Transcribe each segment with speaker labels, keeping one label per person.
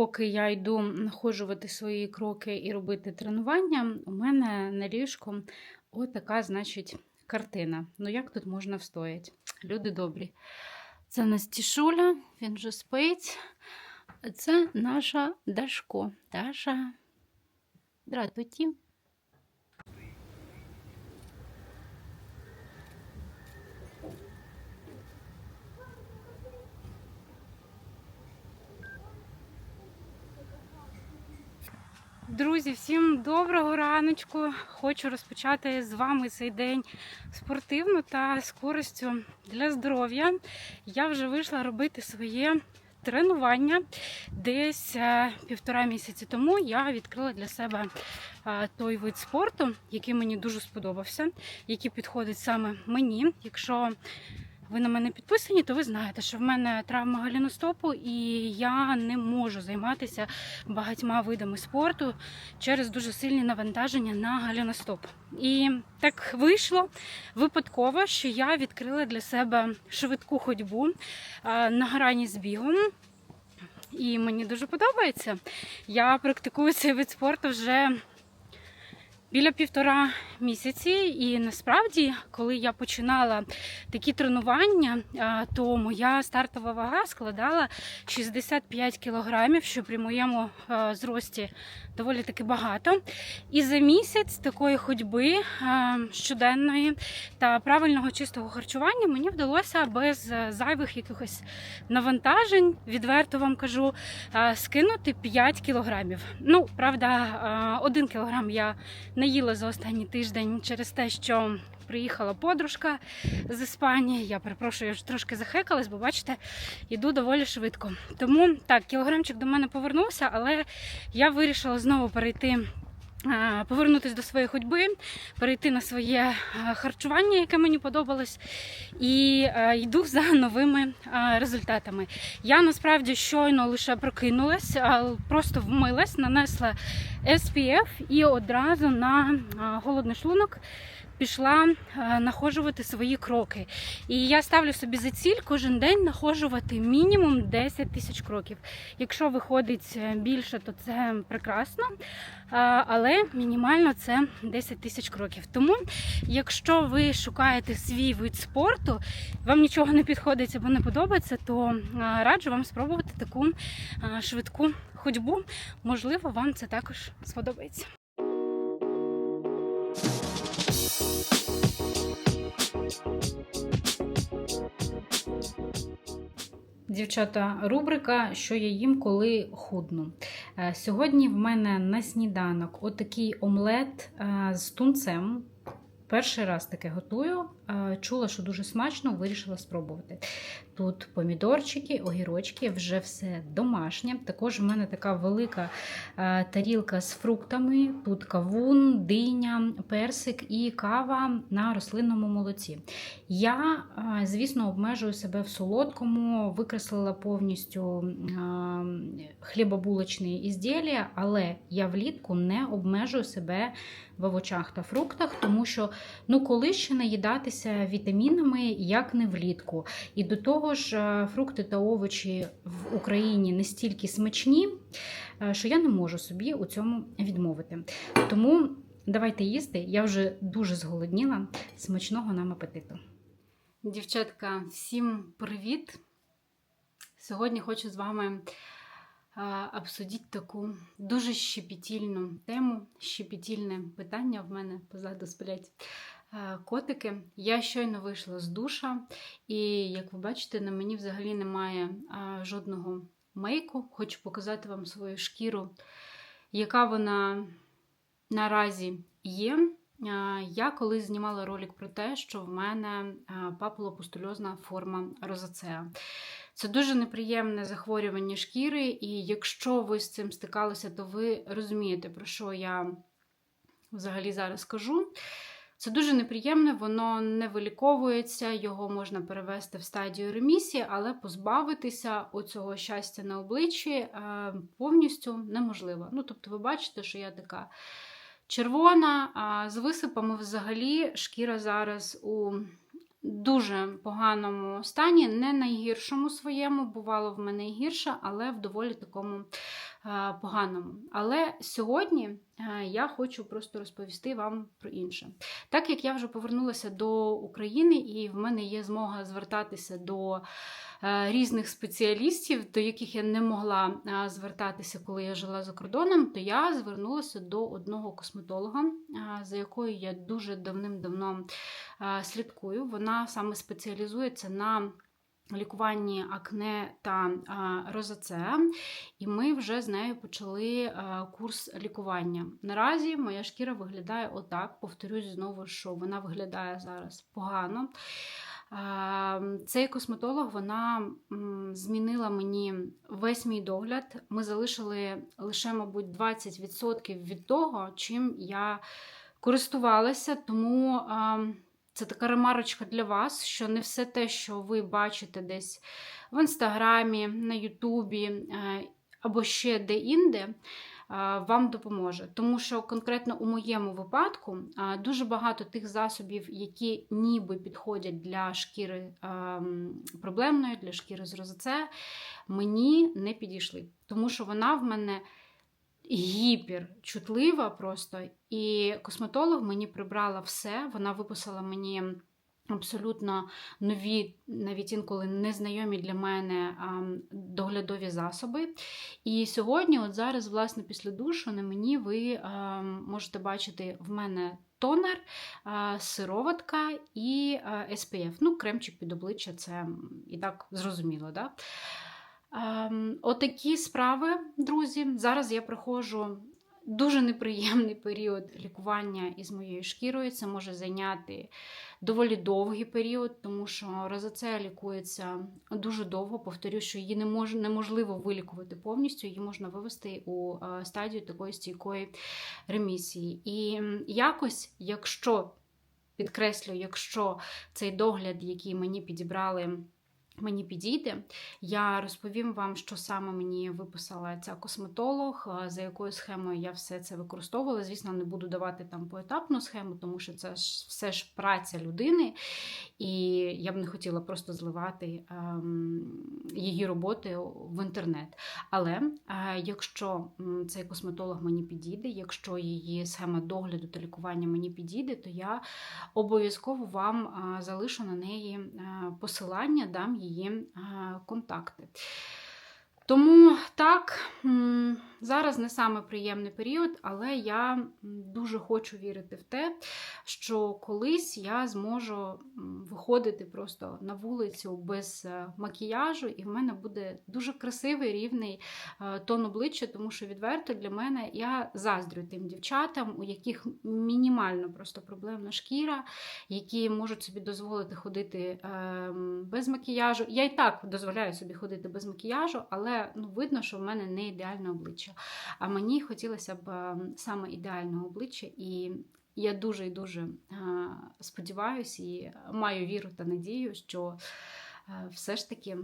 Speaker 1: поки я йду находжувати свої кроки і робити тренування, у мене на ліжку отака, значить, картина. Ну, як тут можна встояти? Люди добрі. Це нас Тішуля, він вже спить. Це наша Дашко. Даша. Здравствуйте. Друзі, всім доброго раночку. Хочу розпочати з вами цей день спортивно та з користю для здоров'я. Я вже вийшла робити своє тренування. Десь е, півтора місяці тому я відкрила для себе е, той вид спорту, який мені дуже сподобався, який підходить саме мені. Якщо ви на мене підписані, то ви знаєте, що в мене травма галіностопу, і я не можу займатися багатьма видами спорту через дуже сильні навантаження на галіностоп. І так вийшло випадково, що я відкрила для себе швидку ходьбу на грані з бігом. І мені дуже подобається. Я практикую цей вид спорту вже біля півтора місяці, і насправді, коли я починала такі тренування, то моя стартова вага складала 65 кілограмів, що при моєму зрості доволі таки багато. І за місяць такої ходьби щоденної та правильного чистого харчування мені вдалося без е, зайвих якихось навантажень, відверто вам кажу, скинути 5 кілограмів. Ну, правда, а, 1 кілограм я не їла за останній тиждень через те, що приїхала подружка з Іспанії. Я перепрошую, я вже трошки захекалась, бо бачите, йду доволі швидко. Тому так, кілограмчик до мене повернувся, але я вирішила знову перейти. А, Повернутися до своєї ходьби, перейти на своє харчування, яке мені подобалось, і йду за новими результатами. Я насправді щойно лише прокинулась, просто вмилась, нанесла SPF і одразу на голодний шлунок пішла а, находжувати свої кроки. І я ставлю собі за ціль кожен день находжувати мінімум 10 тисяч кроків. Якщо виходить е, більше, то це прекрасно. Але мінімально це 10 тисяч кроків. Тому, якщо ви шукаєте свій вид спорту, вам нічого не підходить або не подобається, то раджу вам спробувати таку швидку ходьбу. Можливо, вам це також сподобається. Дівчата, рубрика, що я їм, коли худну. Е, Сьогодні в мене на сніданок отакий омлет е, з тунцем. Перший раз таке готую. Е, Чула, що дуже смачно, вирішила спробувати. Тут помідорчики, огірочки, вже все домашнє. Також в мене така велика е, тарілка з фруктами. Тут кавун, диня, персик і кава на рослинному молоці. Я, е, звісно, обмежую себе в солодкому, викреслила повністю хлібобулочні ізділля, але я влітку не обмежую себе в овочах та фруктах, тому що ну, коли ще наїдатися вітамінами, як не влітку. І до того ж, е, фрукти та овочі в Україні настільки смачні, е, що я не можу собі у цьому відмовити. Тому давайте їсти. Я вже дуже зголодніла. Смачного нам апетиту. Дівчатка, всім привіт! Сьогодні хочу з вами а, обсудити таку дуже щепетільну тему, щепетільне питання в мене позаду сплять. Е, Котики, я щойно вийшла з душа, і як ви бачите, на мені взагалі немає а, жодного мейку. Хочу показати вам свою шкіру, яка вона наразі є. А, Я колись знімала ролик про те, що в мене папулопустульозна форма розацеа. Це дуже неприємне захворювання шкіри, і якщо ви з цим стикалися, то ви розумієте, про що я взагалі зараз кажу. Це дуже неприємне, воно не виліковується, його можна перевести в стадію ремісії, але позбавитися оцього щастя на обличчі е, повністю неможливо. Ну, тобто, ви бачите, що я така червона, а з висипами взагалі шкіра зараз у дуже поганому стані, не найгіршому своєму, бувало в мене і гірше, але в доволі такому поганому. Але сьогодні е, я хочу просто розповісти вам про інше. Так як я вже повернулася до України, і в мене є змога звертатися до е, різних спеціалістів, до яких я не могла е, звертатися, коли я жила за кордоном, то я звернулася до одного косметолога, е, за якою я дуже давним-давно е, слідкую. Вона саме спеціалізується на лікуванні акне та розацеа, і ми вже з нею почали курс лікування. Наразі моя шкіра виглядає отак. Повторюсь знову, що вона виглядає зараз погано. Цей косметолог вона змінила мені весь мій догляд. Ми залишили лише, мабуть, 20% від того, чим я користувалася, тому. Це така ремарочка для вас, що не все те, що ви бачите десь в інстаграмі, на Ютубі е, або ще де-інде, е, вам допоможе. Тому що конкретно у моєму випадку е, дуже багато тих засобів, які ніби підходять для шкіри проблемної, для шкіри з розоце, мені не підійшли. Тому що вона в мене гіперчутлива просто. І косметолог мені прибрала все. Вона виписала мені абсолютно нові, навіть інколи незнайомі для мене доглядові засоби. І сьогодні, от зараз, власне, після душу, на мені ви можете бачити в мене. Тонер, сироватка і SPF. Ну, кремчик під обличчя, це і так зрозуміло. Да? Ем, Отакі справи, друзі. Зараз я проходжу дуже неприємний період лікування із моєю шкірою. Це може зайняти доволі довгий період, тому що розацея лікується дуже довго. Повторю, що її не мож, неможливо вилікувати повністю, її можна вивести у е, стадію такої стійкої ремісії. І якось, якщо підкреслю, якщо цей догляд, який мені підібрали мені підійде. Я розповім вам, що саме мені виписала ця косметолог, за якою схемою я все це використовувала. Звісно, не буду давати там поетапну схему, тому що це ж все ж праця людини, і я б не хотіла просто зливати ем, її роботи в інтернет. Але е, якщо цей косметолог мені підійде, якщо її схема догляду та лікування мені підійде, то я обов'язково вам е, залишу на неї е, посилання, дам її контакти. Тому так, зараз не саме приємний період, але я дуже хочу вірити в те, що колись я зможу виходити просто на вулицю без е, макіяжу, і в мене буде дуже красивий рівний е, тон обличчя, тому що відверто для мене я заздрю тим дівчатам, у яких мінімально просто проблемна шкіра, які можуть собі дозволити ходити ем, без макіяжу. Я і так дозволяю собі ходити без макіяжу, але ну, видно, що в мене не ідеальне обличчя. А мені хотілося б ем, саме ідеального обличчя, і я дуже і дуже сподіваюся і маю віру та надію, що е, все ж таки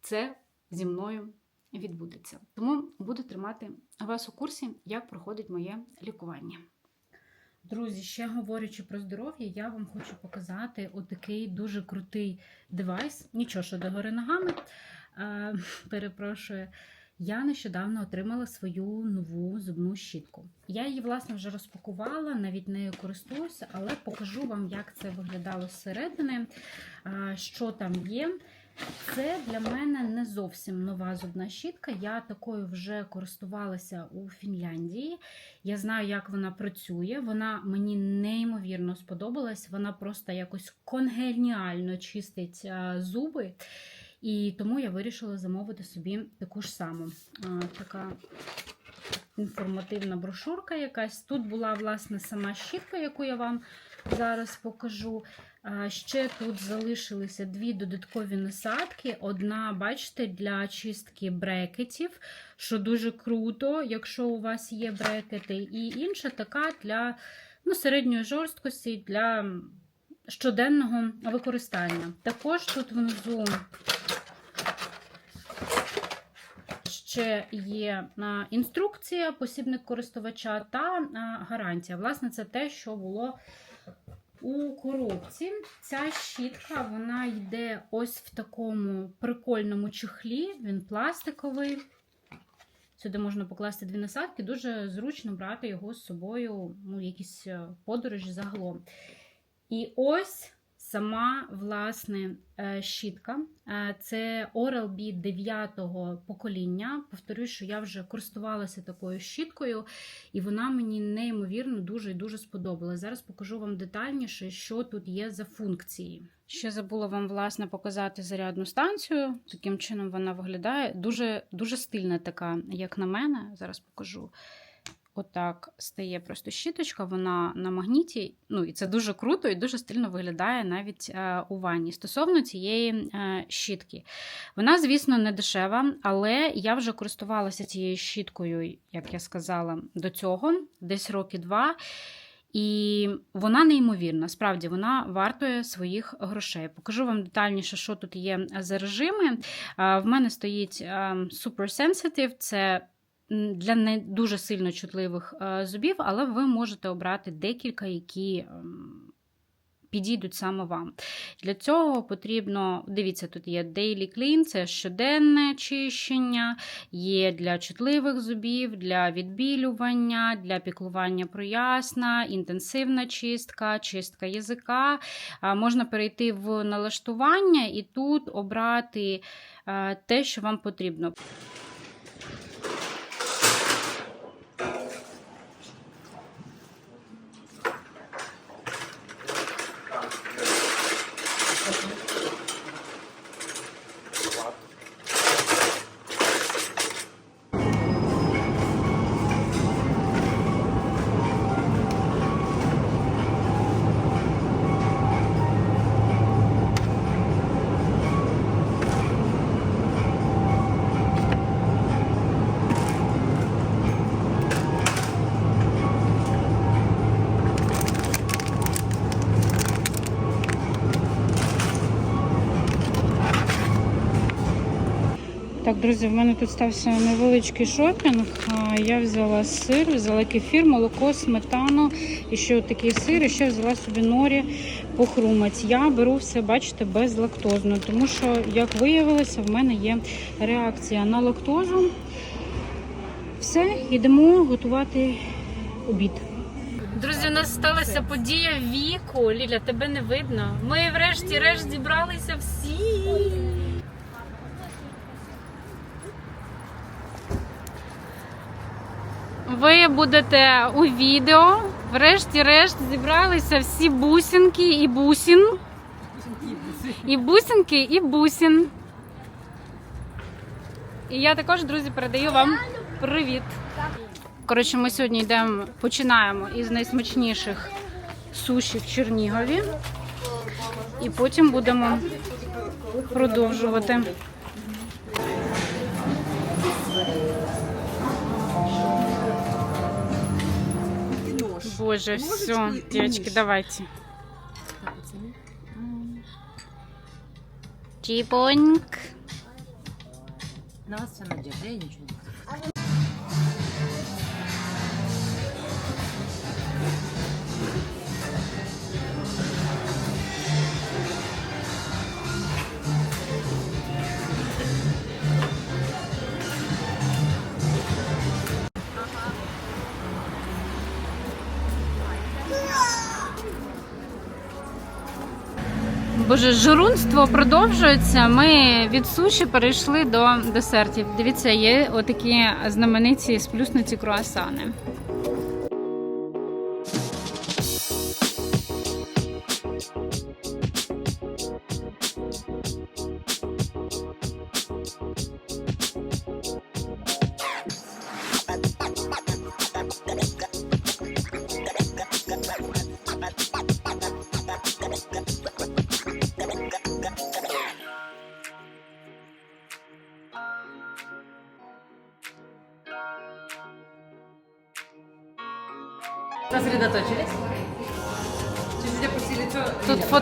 Speaker 1: це зі мною відбудеться. Тому буду тримати вас у курсі, як проходить моє лікування. Друзі, ще говорячи про здоров'я, я вам хочу показати отакий дуже крутий девайс. Нічого, що догори ногами. Перепрошую, я нещодавно отримала свою нову зубну щітку. Я її, власне, вже розпакувала, навіть нею користуюся, але покажу вам, як це виглядало зсередини, що там є. Це для мене не зовсім нова зубна щітка. Я такою вже користувалася у Фінляндії. Я знаю, як вона працює. Вона мені неймовірно сподобалась. Вона просто якось конгеніально чистить зуби. І тому я вирішила замовити собі таку ж саму. Така інформативна брошурка якась. Тут була, власне, сама щітка, яку я вам зараз покажу. Ще тут залишилися дві додаткові насадки. Одна, бачите, для чистки брекетів, що дуже круто, якщо у вас є брекети, і інша така для ну, середньої жорсткості для щоденного використання. Також тут внизу ще є інструкція, посібник користувача та гарантія. Власне, це те, що було у коробці. Ця щітка вона йде ось в такому прикольному чехлі. Він пластиковий. Сюди можна покласти дві насадки. Дуже зручно брати його з собою ну, якісь е, подорожі загалом. І ось сама власне е, щітка. Е, Це Oral-B 9 покоління. Повторюю, що я вже користувалася такою щіткою, і вона мені неймовірно дуже і дуже сподобалась. Зараз покажу вам детальніше, що тут є за функції. Ще забула вам власне показати зарядну станцію. Таким чином вона виглядає. Дуже, дуже стильна така, як на мене. Зараз покажу. Отак стає просто щіточка, вона на магніті. Ну і це дуже круто і дуже стильно виглядає навіть е, у ванні. Стосовно цієї е, щітки. Вона, звісно, не дешева, але я вже користувалася цією щіткою, як я сказала, до цього, десь роки два. І вона неймовірна. Справді вона вартує своїх грошей. Покажу вам детальніше, що тут є за режими. Е, В мене стоїть е, Super Sensitive, це для не дуже сильно чутливих е, зубів, але ви можете обрати декілька, які ем, підійдуть саме вам. Для цього потрібно, дивіться, тут є Daily Clean, це щоденне чищення, є для чутливих зубів, для відбілювання, для піклування про ясна, інтенсивна чистка, чистка язика. Можна перейти в налаштування і тут обрати е, те, що вам потрібно. Так, друзі, в мене тут стався невеличкий шопінг. Я взяла сир, взяла кефір, молоко, сметану і ще такий сир, і ще взяла собі норі похрумець. Я беру все, бачите, безлактозно, тому що, як виявилося, в мене є реакція на лактозу. Все, йдемо готувати обід. Друзі, у нас сталася подія віку. Ліля, тебе не видно. Ми врешті-решт зібралися всі. Ви будете у відео. Врешті-решт зібралися всі бусинки і бусін. І бусинки, і бусін. І я також, друзі, передаю вам привіт. Коротше, ми сьогодні йдемо, починаємо із найсмачніших суші в Чернігові. І потім будемо продовжувати. Боже, все, девочки, давайте. Чипоньк.
Speaker 2: На вас все надежда, я ничего не
Speaker 1: Боже, журунство продовжується. Ми від суші перейшли до десертів. Дивіться, є отакі знамениті сплюснуті круасани.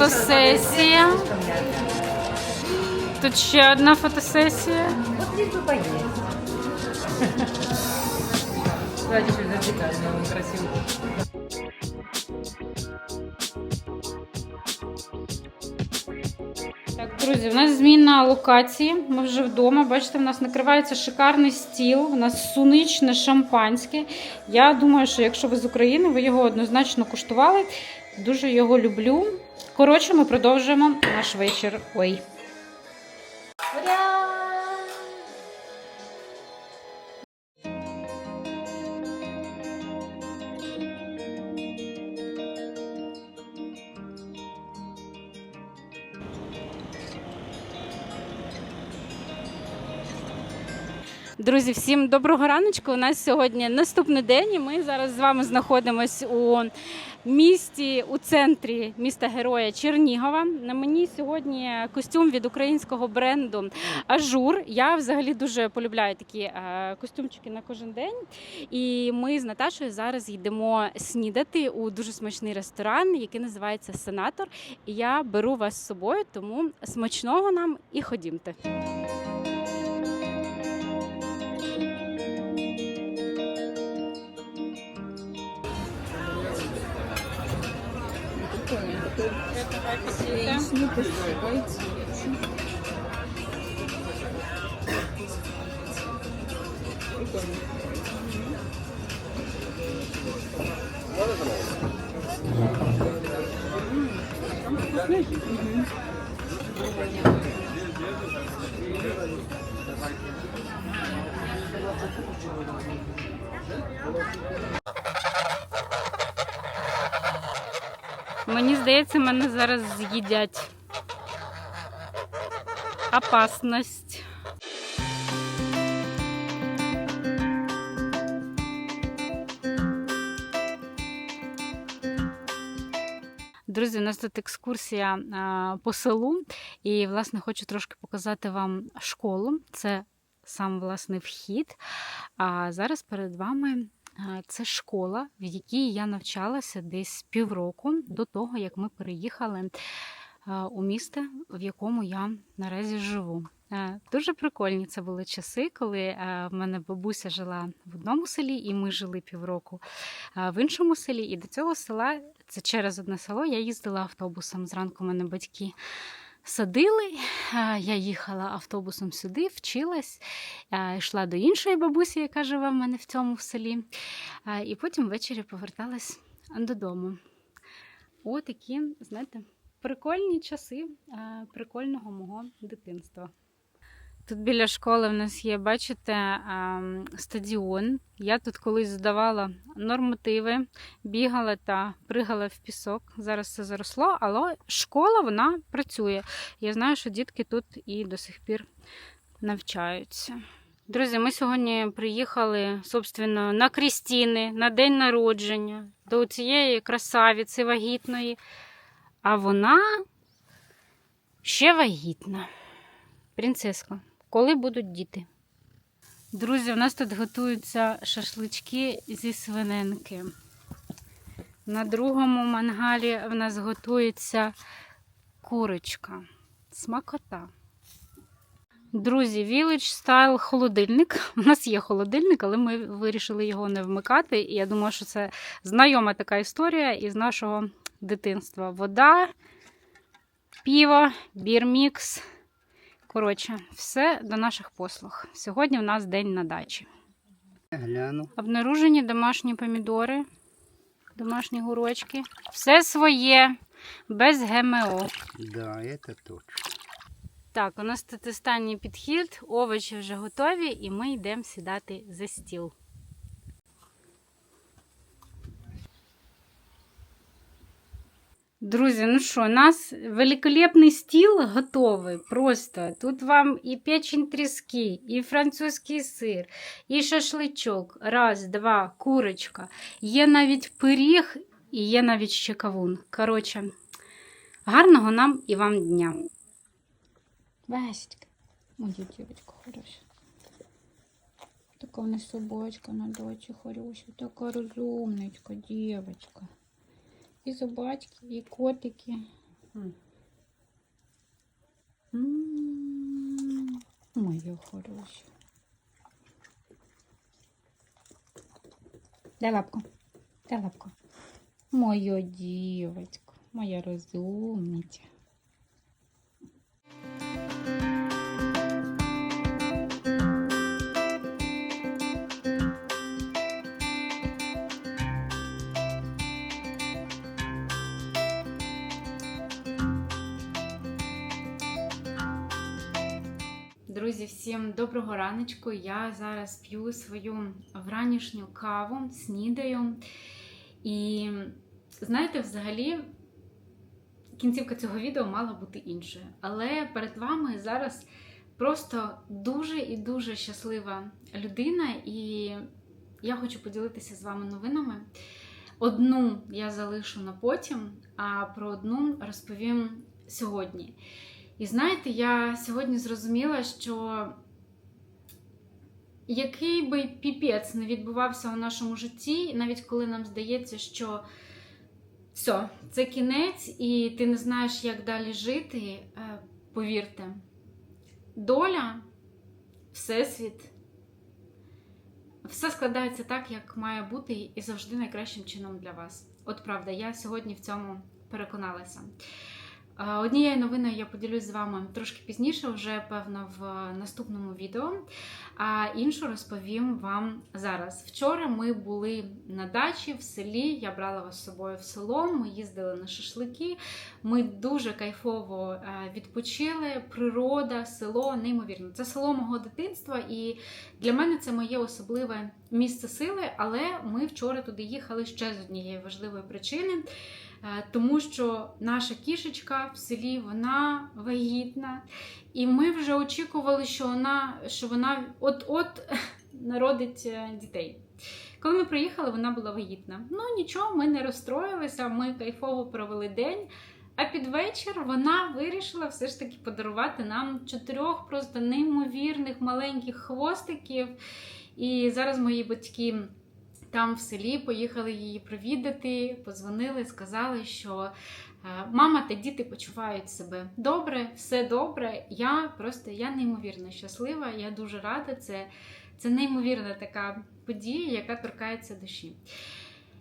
Speaker 1: фотосесія. Тут ще одна фотосесія.
Speaker 2: Давайте щось запікаємо красиво. Так,
Speaker 1: друзі, в нас зміна локації. Ми вже вдома. Бачите, в нас накривається шикарний стіл, у нас суничне шампанське. Я думаю, що якщо ви з України, ви його однозначно куштували. Дуже його люблю. Коротше, ми продовжуємо наш вечір. Ой. Друзі, всім доброго раночку. У нас сьогодні наступний день. і Ми зараз з вами знаходимося у місті у центрі міста Героя Чернігова. На мені сьогодні костюм від українського бренду Ажур. Я взагалі дуже полюбляю такі е, костюмчики на кожен день. І ми з Наташою зараз йдемо снідати у дуже смачний ресторан, який називається Сенатор. І я беру вас з собою, тому смачного нам і ходімте. Яичню посыпайте. Прикольно. Там вкусненький. Thank you. Мені здається, мене зараз з'їдять. Опасність. Друзі, у нас тут екскурсія по селу, і, власне, хочу трошки показати вам школу. Це сам власне вхід. А зараз перед вами це школа, в якій я навчалася десь півроку до того, як ми переїхали у місто, в якому я наразі живу. Е, Дуже прикольні це були часи, коли е, в мене бабуся жила в одному селі, і ми жили півроку е, в іншому селі. І до цього села, це через одне село, я їздила автобусом. Зранку мене батьки садили. Я їхала автобусом сюди, вчилась, йшла до іншої бабусі, яка живе в мене в цьому селі. е, І потім ввечері поверталась додому. О, такі, знаєте, прикольні часи прикольного мого дитинства. Тут біля школи в нас є, бачите, ем, стадіон. Я тут колись здавала нормативи, бігала та пригала в пісок. Зараз це заросло, але школа вона працює. Я знаю, що дітки тут і до сих пір навчаються. Друзі, ми сьогодні приїхали, собственно, на Крістіни, на день народження до цієї красавиці вагітної. А вона ще вагітна. Принцеска, коли будуть діти? Друзі, у нас тут готуються шашлички зі свининки. На другому мангалі в нас готується курочка. Смакота. Друзі, Village Style холодильник. У нас є холодильник, але ми вирішили його не вмикати. І я думаю, що це знайома така історія із нашого дитинства. Вода, піво, бірмікс. Коротше, все до наших послуг. Сьогодні в нас день на дачі.
Speaker 3: Гляну.
Speaker 1: Обнаружені домашні помідори, домашні гурочки. Все своє, без ГМО.
Speaker 3: Да, це точно.
Speaker 1: Так, у нас тут останній підхід, овочі вже готові, і ми йдемо сідати за стіл. Друзі, ну що, у нас великолепний стіл готовий. Просто тут вам і печень тріски, і французький сир, і шашличок. Раз, два, курочка. Є навіть пиріг і є навіть ще кавун. Коротше, гарного нам і вам дня. Васечка, мою девочку хорошая. Така у нас собачка на дачі хороша, така розумничка, девочка. І собачки, і котики. Моє хороше. Дай лапку. Дай лапку. Моє девочка, моя розумниця. Друзі, всім доброго раночку. Я зараз п'ю свою вранішню каву, снідаю. І знаєте, взагалі, кінцівка цього відео мала бути іншою. Але перед вами зараз просто дуже і дуже щаслива людина, і я хочу поділитися з вами новинами. Одну я залишу на потім, а про одну розповім сьогодні. І знаєте, я сьогодні зрозуміла, що який би піпець не відбувався у нашому житті, навіть коли нам здається, що все, це кінець, і ти не знаєш, як далі жити, е, повірте, доля, всесвіт, все складається так, як має бути, і завжди найкращим чином для вас. От правда, я сьогодні в цьому переконалася. Однією новиною я поділюсь з вами трошки пізніше, вже певно в наступному відео. А іншу розповім вам зараз. Вчора ми були на дачі в селі. Я брала вас з собою в село. Ми їздили на шашлики. Ми дуже кайфово е, відпочили. Природа, село, неймовірно. Це село мого дитинства, і для мене це моє особливе місце сили. Але ми вчора туди їхали ще з однієї важливої причини. Е, Тому що наша кішечка в селі вона вагітна, і ми вже очікували, що вона, що вона от-от народить е, дітей. Коли ми приїхали, вона була вагітна. Ну нічого, ми не розстроїлися, ми кайфово провели день. А під вечір вона вирішила все ж таки подарувати нам чотирьох просто неймовірних маленьких хвостиків. І зараз мої батьки там в селі поїхали її провідати, позвонили, сказали, що е, мама та діти почувають себе добре, все добре. Я просто я неймовірно щаслива, я дуже рада. Це, це неймовірна така подія, яка торкається душі.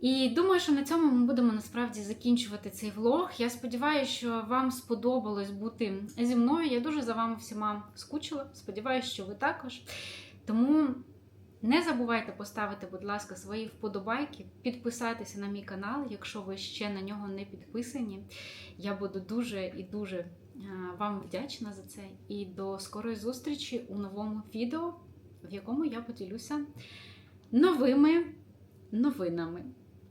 Speaker 1: І думаю, що на цьому ми будемо насправді закінчувати цей влог. Я сподіваюся, що вам сподобалось бути зі мною. Я дуже за вами всіма скучила. Сподіваюся, що ви також. Тому не забувайте поставити, будь ласка, свої вподобайки, підписатися на мій канал, якщо ви ще на нього не підписані. Я буду дуже і дуже е, вам вдячна за це. І до скорої зустрічі у новому відео, в якому я поділюся новими новинами.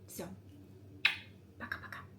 Speaker 1: Все,